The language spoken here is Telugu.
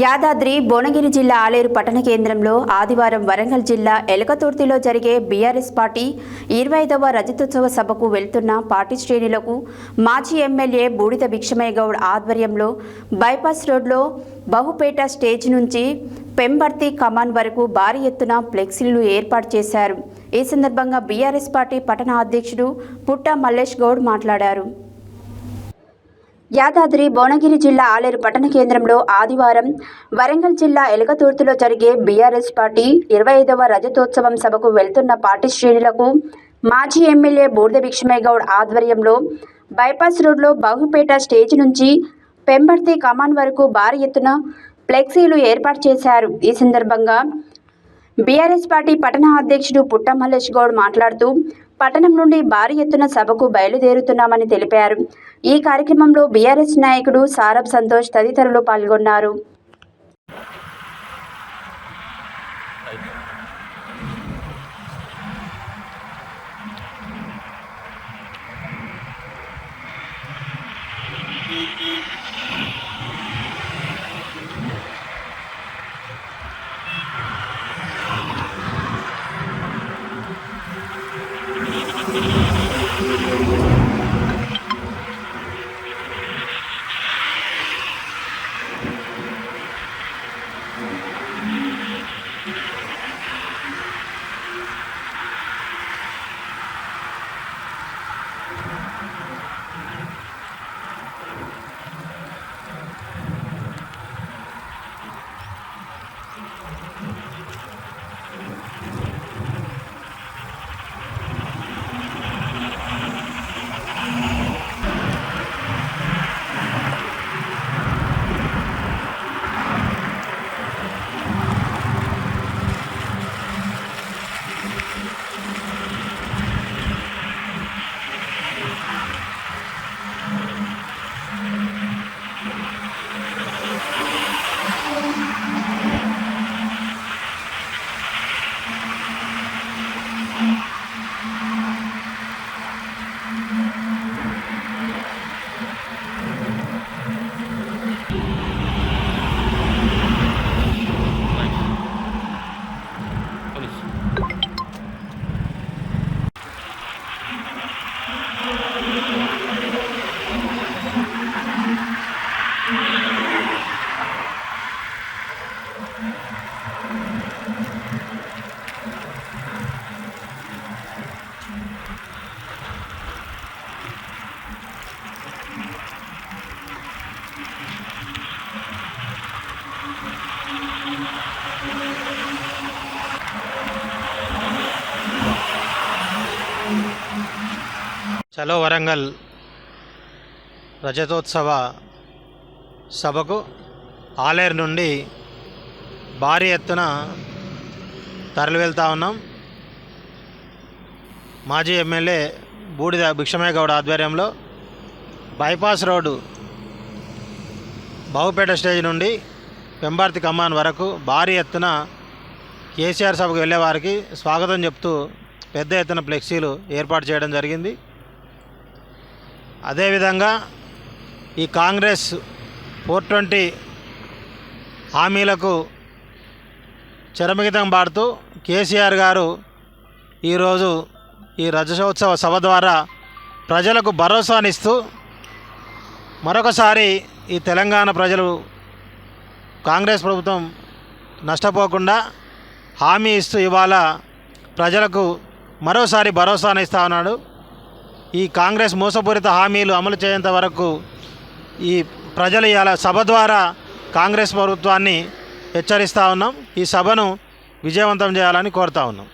యాదాద్రి భువనగిరి జిల్లా ఆలేరు పట్టణ కేంద్రంలో ఆదివారం వరంగల్ జిల్లా ఎలకతుర్తిలో జరిగే బీఆర్ఎస్ పార్టీ ఇరవై ఐదవ రజతోత్సవ సభకు వెళ్తున్న పార్టీ శ్రేణులకు మాజీ ఎమ్మెల్యే బూడిద భిక్షమయ్య గౌడ్ ఆధ్వర్యంలో బైపాస్ రోడ్లో బహుపేట స్టేజ్ నుంచి పెంబర్తి కమాన్ వరకు భారీ ఎత్తున ఫ్లెక్సీలు ఏర్పాటు చేశారు. ఈ సందర్భంగా బీఆర్ఎస్ పార్టీ పట్టణ అధ్యక్షుడు పుట్ట మల్లేష్ గౌడ్ మాట్లాడారు. యాదాద్రి భువనగిరి జిల్లా ఆలేరు పట్టణ కేంద్రంలో ఆదివారం వరంగల్ జిల్లా ఎలకతుర్తిలో జరిగే బీఆర్ఎస్ పార్టీ ఇరవై ఐదవ రజతోత్సవం సభకు వెళ్తున్న పార్టీ శ్రేణులకు మాజీ ఎమ్మెల్యే బూర్ద భిక్షమయ్య గౌడ్ ఆధ్వర్యంలో బైపాస్ రోడ్లో బాహుపేట స్టేజ్ నుంచి పెంబర్తి కమాన్ వరకు భారీ ఎత్తున ఫ్లెక్సీలు ఏర్పాటు చేశారు. ఈ సందర్భంగా బీఆర్ఎస్ పార్టీ పట్టణ అధ్యక్షుడు పుట్ట మల్లేష్ గౌడ్ మాట్లాడుతూ పట్టణం నుండి భారీ ఎత్తున సభకు బయలుదేరుతున్నామని తెలిపారు. ఈ కార్యక్రమంలో బీఆర్ఎస్ నాయకుడు సారబ్ సంతోష్ తదితరులు పాల్గొన్నారు. చలో వరంగల్ రజతోత్సవ సభకు ఆలేరు నుండి భారీ ఎత్తున తరలి వెళ్తా ఉన్నాం. మాజీ ఎమ్మెల్యే బూడిద భిక్షమయ్య గౌడ్ ఆధ్వర్యంలో బైపాస్ రోడ్డు బావుపేట స్టేజ్ నుండి పెంబార్తి కమాన్ వరకు భారీ ఎత్తున కేసీఆర్ సభకు వెళ్ళేవారికి స్వాగతం చెప్తూ పెద్ద ఎత్తున ఫ్లెక్సీలు ఏర్పాటు చేయడం జరిగింది. అదేవిధంగా ఈ కాంగ్రెస్ ఫోర్ ట్వంటీ హామీలకు చరమిగితం పాడుతూ కేసీఆర్ గారు ఈరోజు ఈ రజతోత్సవ సభ ద్వారా ప్రజలకు భరోసానిస్తూ మరొకసారి ఈ తెలంగాణ ప్రజలు కాంగ్రెస్ ప్రభుత్వం నష్టపోకుండా హామీ ఇస్తూ ఇవాళ ప్రజలకు మరోసారి భరోసానిస్తా ఉన్నాడు. ఈ కాంగ్రెస్ మోసపూరిత హామీలు అమలు చేయంత వరకు ఈ ప్రజలు ఇలా సభ ద్వారా కాంగ్రెస్ ప్రభుత్వాన్ని హెచ్చరిస్తూ ఉన్నాం. ఈ సభను విజయవంతం చేయాలని కోరుతా ఉన్నాం.